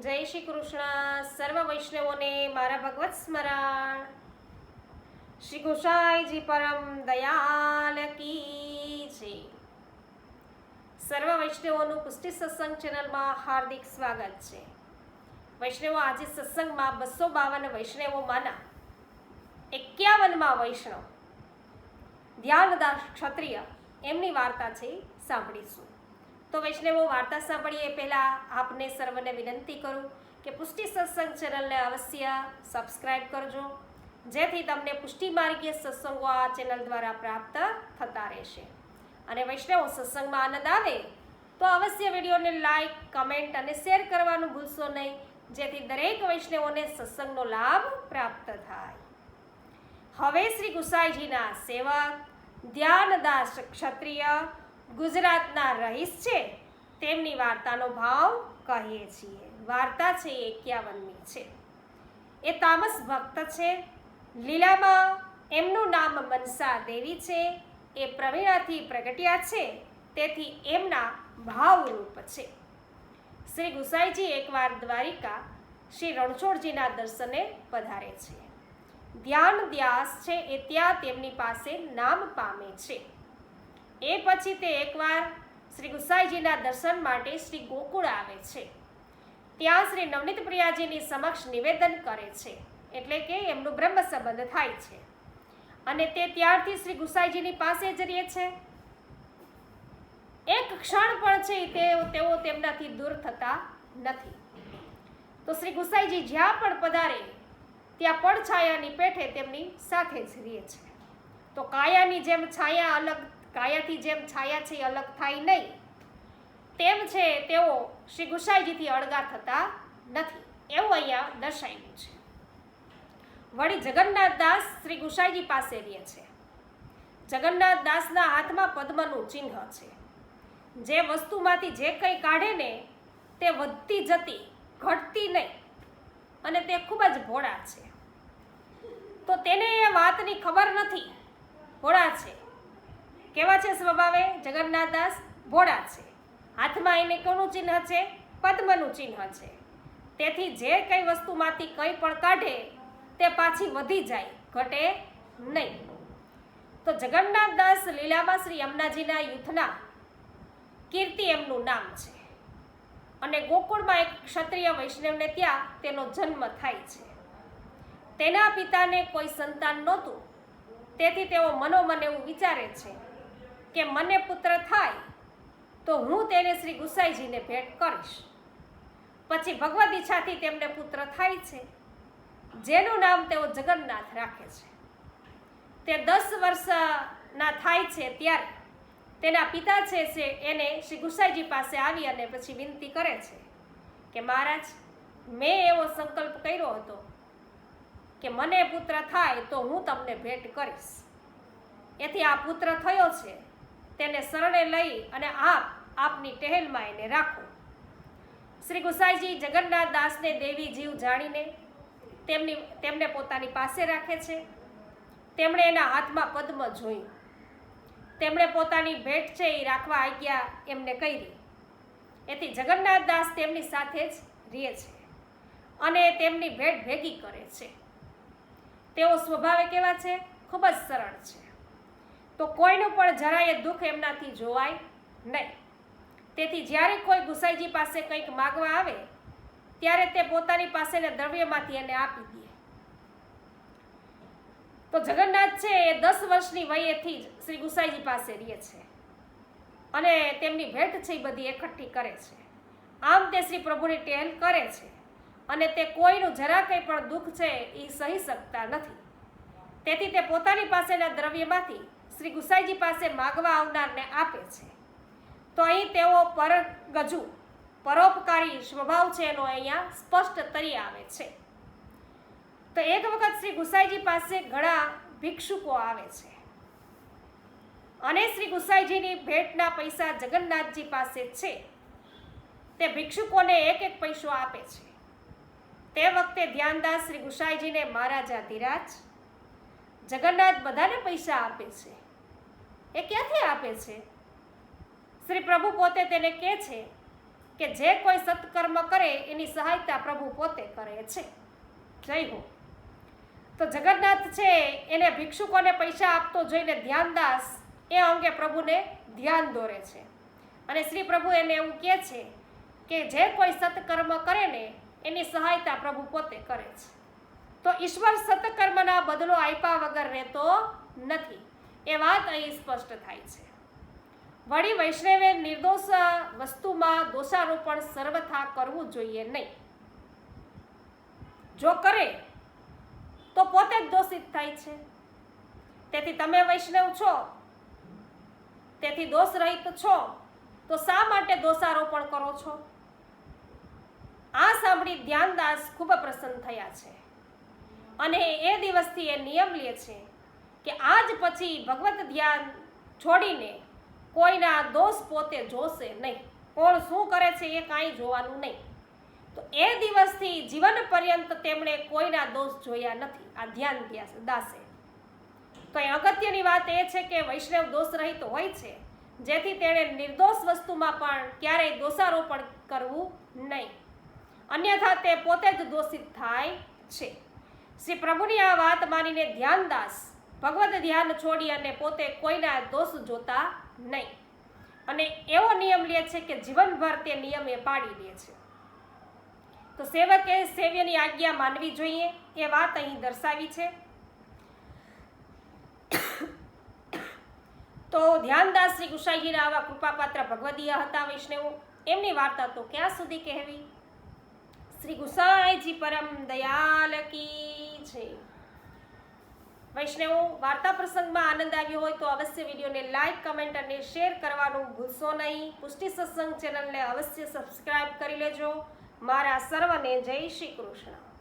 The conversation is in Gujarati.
જય શ્રી કૃષ્ણ. સર્વ વૈષ્ણવોને મારા ભગવત સ્મરણ. શ્રી ગોસાઈજી પરમ દયાલ કી છે સર્વ વૈષ્ણવોનું પુષ્ટિ સત્સંગ ચેનલમાં હાર્દિક સ્વાગત છે. વૈષ્ણવો આજે સત્સંગમાં બસો બાવન વૈષ્ણવોમાંના એક્યાવનમાં વૈષ્ણવ. ધ્યાનદાસ ક્ષત્રિય, એમની વાર્તા છે, સાંભળીશું. તો વૈષ્ણવો વાર્તા સાંભળીએ. પહેલાં આપને સર્વને વિનંતી કરું કે પુષ્ટિ સત્સંગ ચેનલને અવશ્ય સબસ્ક્રાઈબ કરજો. જેથી તમને પુષ્ટિ માર્ગીય સત્સંગો આ ચેનલ દ્વારા પ્રાપ્ત થતા રહેશે. અને વૈષ્ણવો સત્સંગમાં આનંદ આવે તો અવશ્ય વિડીયોને લાઈક, કમેન્ટ અને શેર કરવાનું ભૂલશો નહીં, જેથી દરેક વૈષ્ણવોને સત્સંગનો લાભ પ્રાપ્ત થાય. હવે શ્રી ગુસાઈજીના સેવક ધ્યાનદાસ ક્ષત્રિય ગુજરાતના રહીશ છે, તેમની વાર્તાનો ભાવ કહીએ છીએ. વાર્તા છે એક્યાવનની છે. એ તામસ ભક્ત છે. લીલામાં એમનું નામ મનસા દેવી છે. એ પ્રવીણાથી પ્રગટ્યા છે. તેથી એમના ભાવરૂપ છે. શ્રી ગુસાઈજી એકવાર દ્વારિકા શ્રી રણછોડજીના દર્શને પધારે છે. ધ્યાન દ્યાસ છે એ ત્યાં તેમની પાસે નામ પામે છે. એ પછી તે એકવાર શ્રી ગુસાઈજીના દર્શન માટે શ્રી ગોકુળ આવે છે. ત્યાં શ્રી નવનીત પ્રિયાજીની સમક્ષ નિવેદન કરે છે, એટલે કે એમનું બ્રહ્મ સંબંધ થાય છે. અને તે ત્યારથી શ્રી ગુસાઈજીની પાસે જ રહે છે. એક ક્ષણ પણ છે તે તેઓ તેમનાથી દૂર થતા નથી. તો શ્રી ગુસાઈજી જ્યાં પણ પધારે, ત્યાં પડછાયાની પેઠે તેમની સાથે જ રહે છે. તો કાયાની જેમ છાયા અલગ કાયાથી જેમ છાયા છે અલગ થાય નહીં. તેમ છે તેઓ શ્રી ગુસાઈજીથી અળગા થતા નથી. એવું અહીંયા દર્શાવ્યું છે. વળી જગન્નાથ દાસ શ્રી ગુસાઈજી પાસે રહે છે. જગન્નાથ દાસના હાથમાં પદ્મનું ચિહ્ન છે. જે વસ્તુમાંથી જે કંઈ કાઢે ને તે વધતી જતી, ઘટતી નહીં અને તે ખૂબ જ ભોળા છે. તો તેને એ વાતની ખબર નથી. ભોળા છે. કેવા છે સ્વભાવે? જગન્નાથદાસ ભોળા છે. હાથમાં એને કોનું ચિહ્ન છે? પદ્મનું ચિહ્ન છે. તેથી જે કઈ વસ્તુમાંથી કંઈ પણ કાઢે, તે પાછી વધી જાય, ઘટે નહીં. તો જગન્નાથદાસ લીલામાં શ્રી યમુનાજીના યુથના કીર્તિ એમનું નામ છે. અને ગોકુળમાં એક ક્ષત્રિય વૈષ્ણવને ત્યાં તેનો જન્મ થાય છે. તેના પિતાને કોઈ સંતાન નહોતું. તેથી તેઓ મનોમન એવું વિચારે છે. કે મને પુત્ર થાય, તો હું તેને શ્રી ગુસાઈજીને ભેટ કરીશ. પછી ભગવદ ઈચ્છાથી તેમને પુત્ર થાય છે, જેનું નામ તેઓ જગન્નાથ રાખે છે. તે દસ વર્ષના થાય છે ત્યારે તેના પિતા છે છે એને શ્રી ગુસાઈજી પાસે આવી અને પછી વિનંતી કરે છે કે મહારાજ, મેં એવો સંકલ્પ કર્યો હતો કે મને પુત્ર થાય તો હું તમને ભેટ કરીશ. એથી આ પુત્ર થયો છે તેને શરણે લઈ અને આપ આપની ટહેલમાં એને રાખો. શ્રી ગુસાઈજી જગન્નાથ દાસને દેવી જીવ જાણીને તેમની, તેમને પોતાની પાસે રાખે છે. તેમણે એના હાથમાં પદ્મ જોયું તેમણે પોતાની ભેટ છે એ રાખવા આજ્ઞા એમને કરી. એથી જગન્નાથ દાસ તેમની સાથે જ રહે છે અને તેમની ભેટ ભેગી કરે છે. તેઓ સ્વભાવે કેવા છે? ખૂબ જ સરળ છે. તો કોઈનું પણ જરાય દુઃખ એમનાથી જોવાય નહીં. તેથી જ્યારે કોઈ ગુસાઈજી પાસે કંઈક માગવા આવે, ત્યારે તે પોતાની પાસેના દ્રવ્યમાંથી એને આપી દે. તો જગન્નાથ છે એ દસ વર્ષની વયેથી જ શ્રી ગુસાઈજી પાસે રહે છે અને તેમની ભેટ છે એ બધી એકઠી કરે છે. આમ તે શ્રી પ્રભુની ટેલ કરે છે અને તે કોઈનું જરા કંઈ પણ દુઃખ છે એ સહી શકતા નથી. તેથી તે પોતાની પાસેના દ્રવ્યમાંથી શ્રી ગુસાઈજી પાસે માગવા આવનારને આપે છે. તો અહીં તેઓ પરગજુ, પરોપકારી સ્વભાવ છે એનો અહીંયા સ્પષ્ટ તરી આવે છે. તો એક વખત શ્રી ગુસાઈજી પાસે ઘણા ભિક્ષુકો આવે છે. અને શ્રી ગુસાઈજીની ભેટના પૈસા જગન્નાથજી પાસે છે. તે ભિક્ષુકોને એક એક પૈસો આપે છે. તે વખતે ધ્યાનદાસ શ્રી ગુસાઈજીને મહારાજા ધીરાજ, જગન્નાથ બધાને પૈસા આપે છે. એ ક્યાંથી આપે છે? શ્રી પ્રભુ પોતે તેને કહે છે કે જે કોઈ સત્કર્મ કરે, એની સહાયતા પ્રભુ પોતે કરે છે. જય હો. તો જગન્નાથ છે, એને ભિક્ષુકોને પૈસા આપતો જોઈને ધ્યાનદાસ એ અંગે પ્રભુને ધ્યાન દોરે છે. અને શ્રી પ્રભુ એને એવું કહે છે કે જે કોઈ સત્કર્મ કરે ને, એની સહાયતા પ્રભુ પોતે કરે છે. તો ઈશ્વર સત્કર્મના બદલો આપ્યા વગર રહેતો નથી. એ વાત અહીં સ્પષ્ટ થાય છે. વળી વૈષ્ણવે નિર્દોષ વસ્તુમાં દોષારોપણ સર્વથા કરવું જોઈએ નહીં. જો કરે, તો પોતે જ દોષિત થાય છે. તેથી તમે વૈષ્ણવ છો, તેથી દોષ રહિત છો, તો શા માટે દોષારોપણ કરો છો? આ સાંભળી ધ્યાનદાસ ખૂબ પ્રસન્ન થયા છે. અને એ દિવસથી એ નિયમ લે છે કે આજ પછી ભગવત ધ્યાન છોડીને કોઈના દોષ પોતે જોશે નહીં. કોણ શું કરે છે એ કાંઈ જોવાનું નહીં. તો એ દિવસથી જીવન પર્યંત તેમણે કોઈના દોષ જોયા નથી. આ ધ્યાન દાસે. તો એ અગત્યની વાત એ છે કે વૈષ્ણવ દોષ રહિત હોય છે, જેથી તેણે નિર્દોષ વસ્તુમાં પણ ક્યારેય દોષારોપણ કરવું નહીં. અન્યથા તે પોતે જ દોષિત થાય છે. શ્રી પ્રભુની આ વાત માનીને ધ્યાનદાસ ભગવત ધ્યાન છોડી અને પોતે કોઈના દોષ જોતા નહીં. અને એવો નિયમ લે છે કે જીવનભર તે નિયમ એ પાડી લે છે. તો સેવકે સેવ્યની આજ્ઞા માનવી જોઈએ, એ વાત અહીં દર્શાવી છે. તો ધ્યાનદાસ શ્રી ગુસાઈજીના આવા કૃપાપાત્ર ભગવદીય હતા વૈષ્ણવો, એમની વાર્તા તો ક્યાં સુધી કહેવી? શ્રી ગુસાઈજી પરમ દયાલ કી છે વૈષ્ણવો, વાર્તા પ્રસંગમાં આનંદ આવ્યો હોય તો અવશ્ય વિડીયોને લાઈક, કમેન્ટ અને શેર કરવાનું ભૂલશો નહીં. પુષ્ટિ સત્સંગ ચેનલને અવશ્ય સબસ્ક્રાઇબ કરી લેજો. મારા સર્વને જય શ્રી કૃષ્ણ.